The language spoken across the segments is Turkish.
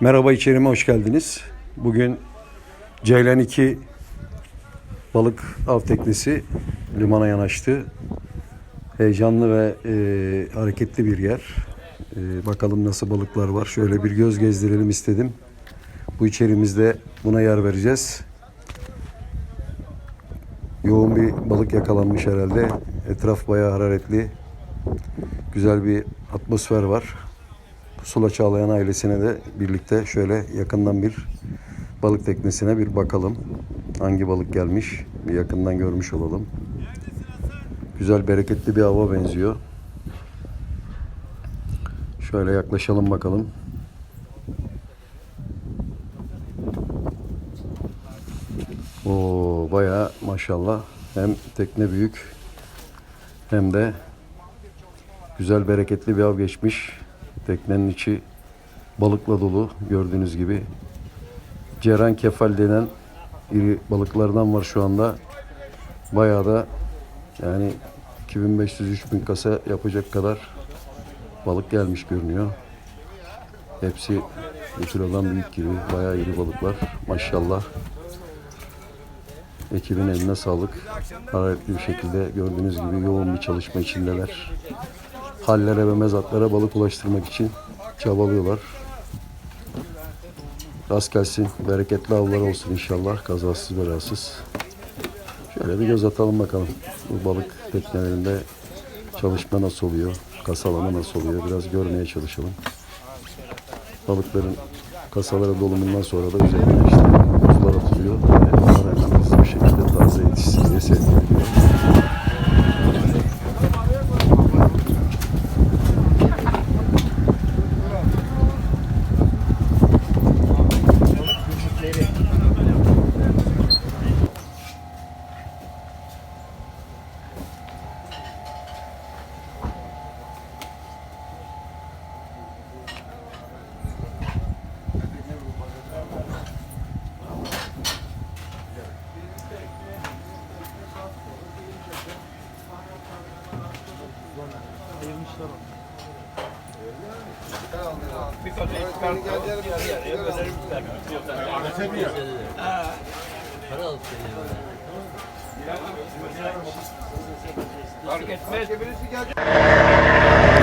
Merhaba içerime hoş geldiniz. Bugün Ceylan 2 balık av teknesi limana yanaştı. Heyecanlı ve e, hareketli bir yer. E, bakalım nasıl balıklar var. Şöyle bir göz gezdirelim istedim. Bu içerimizde buna yer vereceğiz. Yoğun bir balık yakalanmış herhalde. Etraf bayağı hararetli. Güzel bir atmosfer var. Sula Çağlayan ailesine de birlikte şöyle yakından bir balık teknesine bir bakalım. Hangi balık gelmiş bir yakından görmüş olalım. Güzel bereketli bir hava benziyor. Şöyle yaklaşalım bakalım. Oo bayağı maşallah hem tekne büyük hem de güzel bereketli bir av geçmiş. Teknenin içi balıkla dolu gördüğünüz gibi. Ceren kefal denen iri balıklardan var şu anda. Bayağı da yani 2500-3000 kasa yapacak kadar balık gelmiş görünüyor. Hepsi bir kilodan büyük gibi. Bayağı iri balıklar. Maşallah. Ekibin eline sağlık. Hararetli bir şekilde gördüğünüz gibi yoğun bir çalışma içindeler. Hallere ve mezatlara balık ulaştırmak için çabalıyorlar. Rast gelsin, bereketli avlar olsun inşallah, kazasız belasız. Şöyle bir göz atalım bakalım. Bu balık teknelerinde çalışma nasıl oluyor, kasalama nasıl oluyor biraz görmeye çalışalım. Balıkların kasalara dolumundan sonra da üzerine işte buzlar atılıyor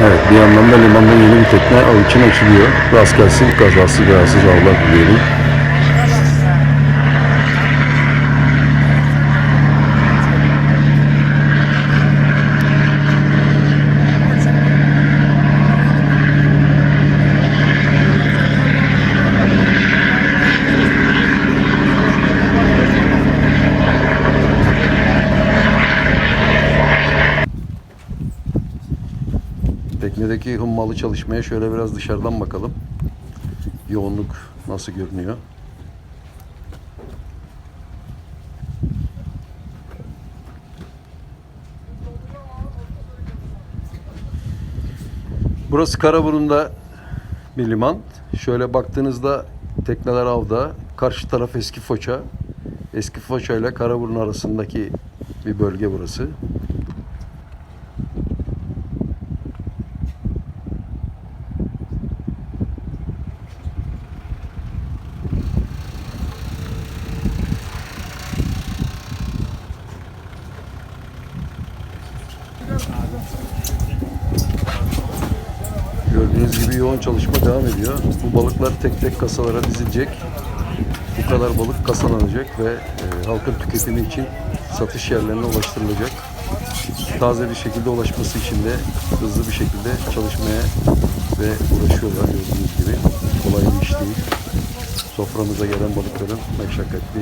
Evet bir yandan da limanda yeni bir tekne av açılıyor. Rast gelsin kazası belasız avlar dileyelim. Teknedeki hummalı çalışmaya şöyle biraz dışarıdan bakalım. Yoğunluk nasıl görünüyor? Burası Karaburun'da bir liman. Şöyle baktığınızda tekneler avda. Karşı taraf Eski Foça. Eski Foça ile Karaburun arasındaki bir bölge burası. Gördüğünüz gibi yoğun çalışma devam ediyor. Bu balıklar tek tek kasalara dizilecek. Bu kadar balık kasalanacak ve e, halkın tüketimi için satış yerlerine ulaştırılacak. Taze bir şekilde ulaşması için de hızlı bir şekilde çalışmaya ve uğraşıyorlar gördüğünüz gibi. Kolay bir iş değil. Soframıza gelen balıkların meşakkatli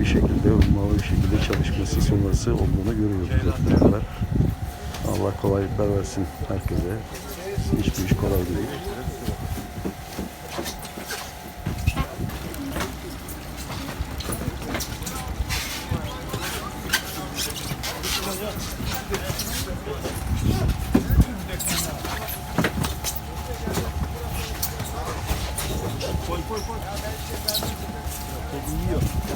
bir şekilde, ummalı bir şekilde çalışması sonrası olduğunu görüyoruz. Allah kolaylıklar versin herkese. Hiçbir iş kolay değil. balıkları yiyor. Bunlar ne kadar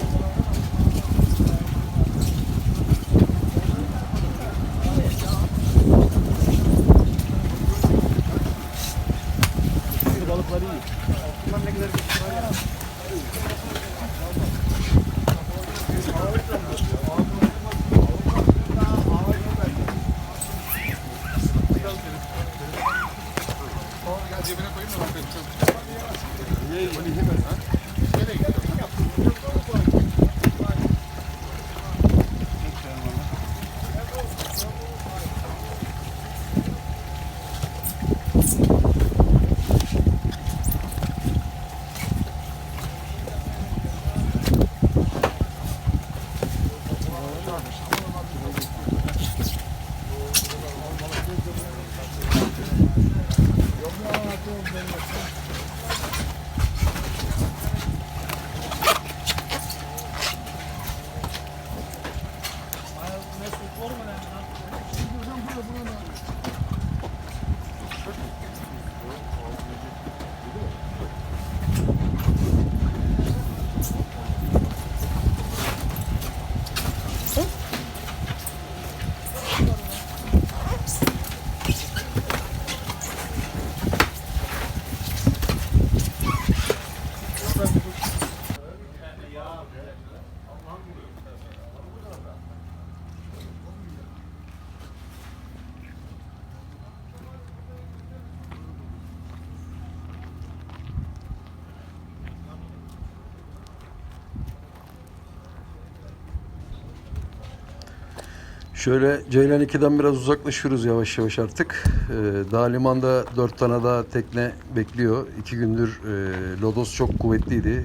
Şöyle Ceylan 2'den biraz uzaklaşıyoruz yavaş yavaş artık. Ee, daha limanda 4 tane daha tekne bekliyor. 2 gündür e, lodos çok kuvvetliydi.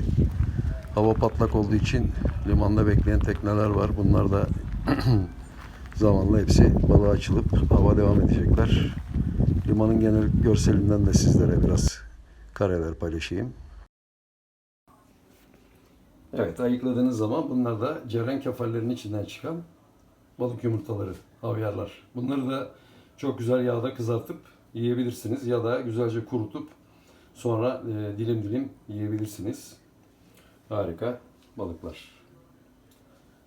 Hava patlak olduğu için limanda bekleyen tekneler var. Bunlar da zamanla hepsi balığa açılıp hava devam edecekler. Limanın genel görselinden de sizlere biraz kareler paylaşayım. Evet ayıkladığınız zaman bunlar da ceren kefallerinin içinden çıkan balık yumurtaları, havyarlar. Bunları da çok güzel yağda kızartıp yiyebilirsiniz ya da güzelce kurutup sonra e, dilim dilim yiyebilirsiniz. Harika balıklar.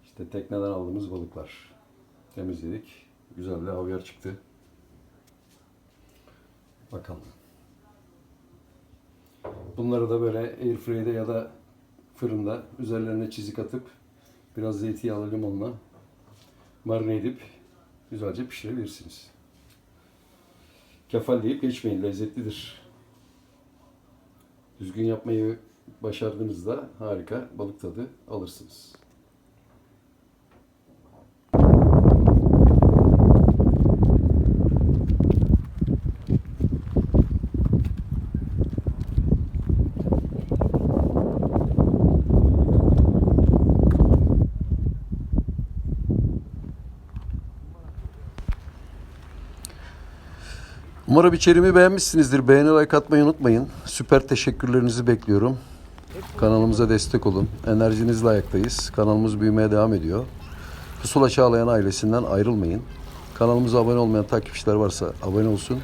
İşte tekneden aldığımız balıklar. Temizledik. Güzel de havyar çıktı. Bakalım. Bunları da böyle airfryde ya da fırında üzerlerine çizik atıp biraz zeytinyağlı limonla marine edip güzelce pişirebilirsiniz. Kefal deyip geçmeyin, lezzetlidir. Düzgün yapmayı başardığınızda harika balık tadı alırsınız. Umarım içeriğimi beğenmişsinizdir. Beğeni like atmayı unutmayın. Süper teşekkürlerinizi bekliyorum. Kanalımıza destek olun. Enerjinizle ayaktayız. Kanalımız büyümeye devam ediyor. Pusula Çağlayan ailesinden ayrılmayın. Kanalımıza abone olmayan takipçiler varsa abone olsun.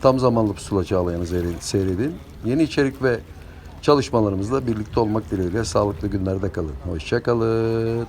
Tam zamanlı Pusula Çağlayan'ı seyredin-. Yeni içerik ve çalışmalarımızla birlikte olmak dileğiyle sağlıklı günlerde kalın. Hoşçakalın.